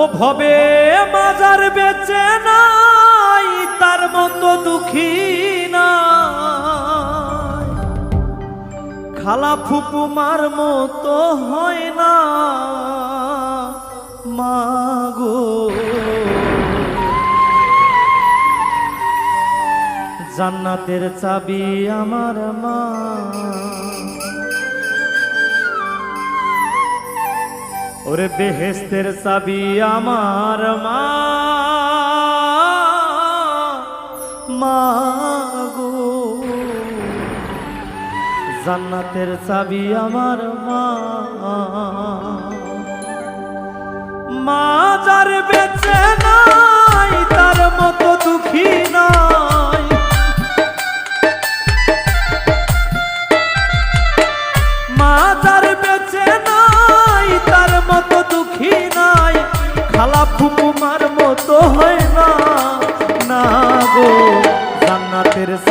ও ভবে মাজার বেচে নাই, তার মতো দুঃখী না খালা ফুপুমার মতো হয় না মাগো জান্নাতের চাবি আমার মা। ওরে বেহেস্তের চাবি আমার মা। মাগো জান্নাতের চাবি আমার মা। মা যার বেচে নাই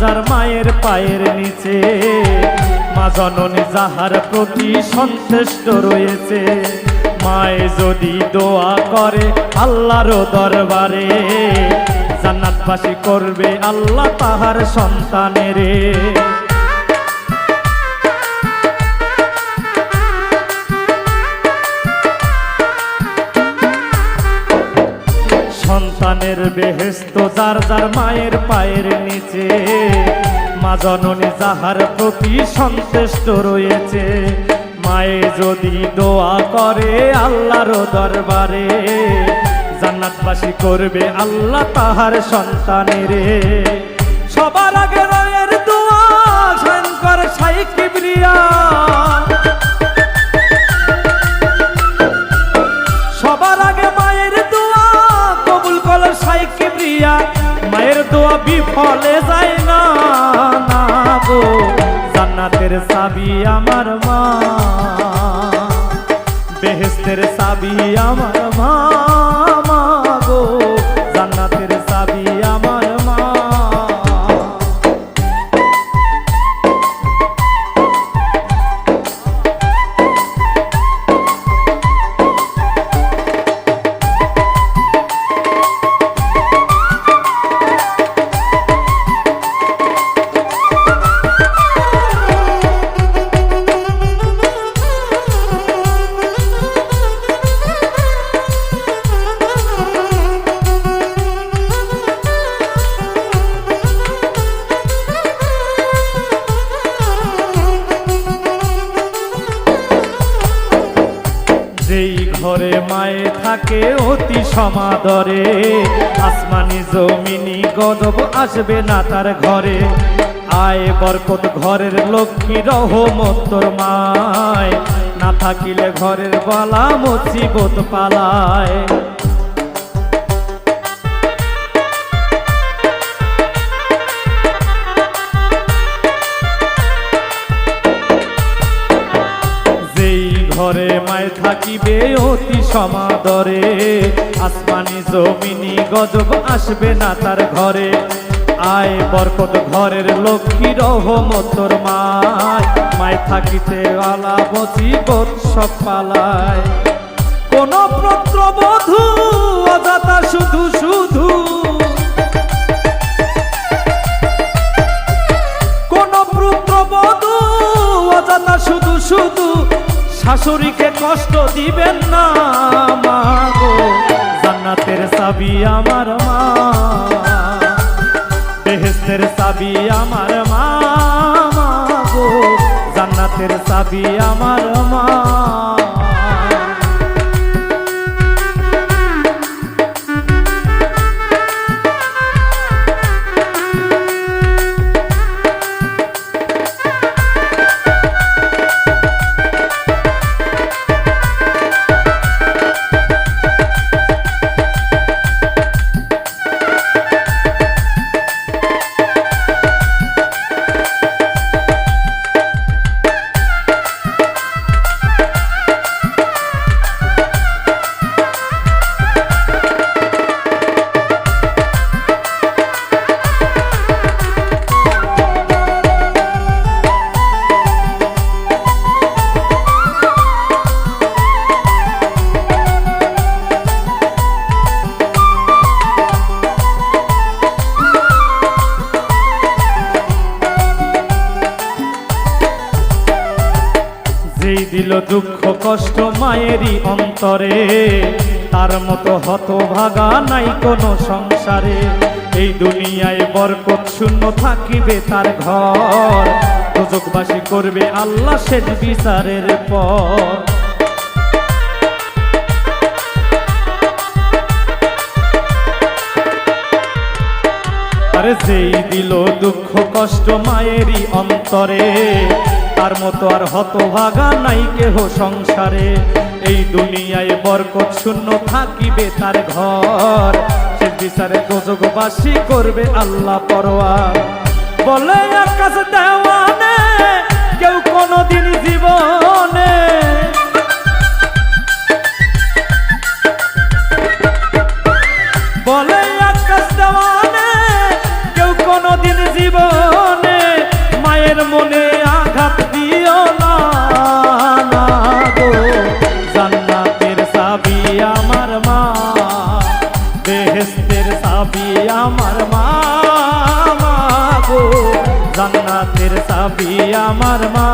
যার যার মায়ের পায়ের নিচে, মা জননী যাহার প্রতি সন্তুষ্ট রয়েছে। মায়ে যদি দোয়া করে আল্লাহর দরবারে, জান্নাতবাসী করবে আল্লাহ তাহার সন্তানেরে। সন্তানের বেহেস্ত যার যার মায়ের পায়ের নিচে, মা জননী যাহার প্রতি সন্তুষ্ট রয়েছে, মায়ে যদি দোয়া করে আল্লাহর দরবারে, জান্নাতবাসী করবে আল্লাহ তাহার সন্তানের। সবার আগে রয়ের দোয়া শঙ্কর সাই কিবরিয়া। দোয়া যাই না গো। জান্নাতের সাবি আমার মা। বেহেস্তের সাবি আমার মা। যেই ঘরে মায়ে থাকে অতি সমাদরে। আসমানি জমিনি গদব আসবে না তার ঘরে। আয় বরকত ঘরের লক্ষ্মী রহমতর মায়। না থাকিলে ঘরের বলা মুসিবত পালায়। ঘরে মায় থাকিবে অতি সমাদরে। আসমানি জমিনি গজব আসবে না তার ঘরে। আয় বরকত ঘরের লক্ষ্মী রহমতর মায়। মায় থাকিতে আলা বসিবত সব পালায়। কোন পত্র বধু অজাতা শুধু শুধু কোন পুত্রবধূ অজানা শুধু শুধু শাশুড়িকে কষ্ট দিবেন না, মা গো। জান্নাতের চাবি আমার মা। বেহেস্তের চাবি আমার মা গো। জান্নাতের চাবি আমার মা। দিল দুঃখ কষ্ট মায়েরই অন্তরে। তার মতো হতভাগা নাই কোনো সংসারে। এই দুনিয়ায় বরকত শূন্য থাকিবে তার ঘর। দুজকবাসী করবে আল্লাহ শেষ বিচারের পর। আরে যেই দিল দুঃখ কষ্ট মায়েরই অন্তরে। তার মতো আর হতভাগা নাই কেহ সংসারে। এই দুনিয়ায় বরকত শূন্য থাকিবে তার ঘর। সে বিচারে গজগবাসী করবে আল্লাহ পরোয়া। বলে আকাশ দেওয়ানে কেউ কোনোদিন জান্নাতের সাবি আমার মা।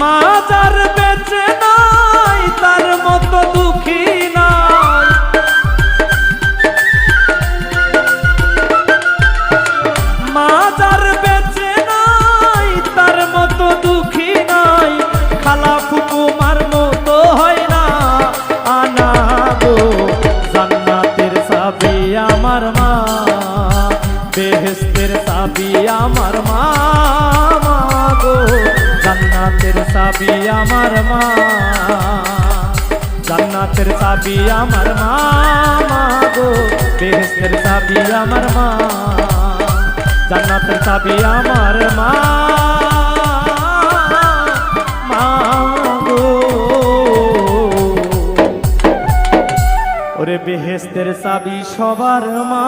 মা জান্নাতের সাবি আমার মা। জান্নাতের চাবি আমার মা গো। বেহেস্তের চাবি আমার মা। জান্নাতের চাবি আমার মা বেহেস্তের চাবি সবার মা।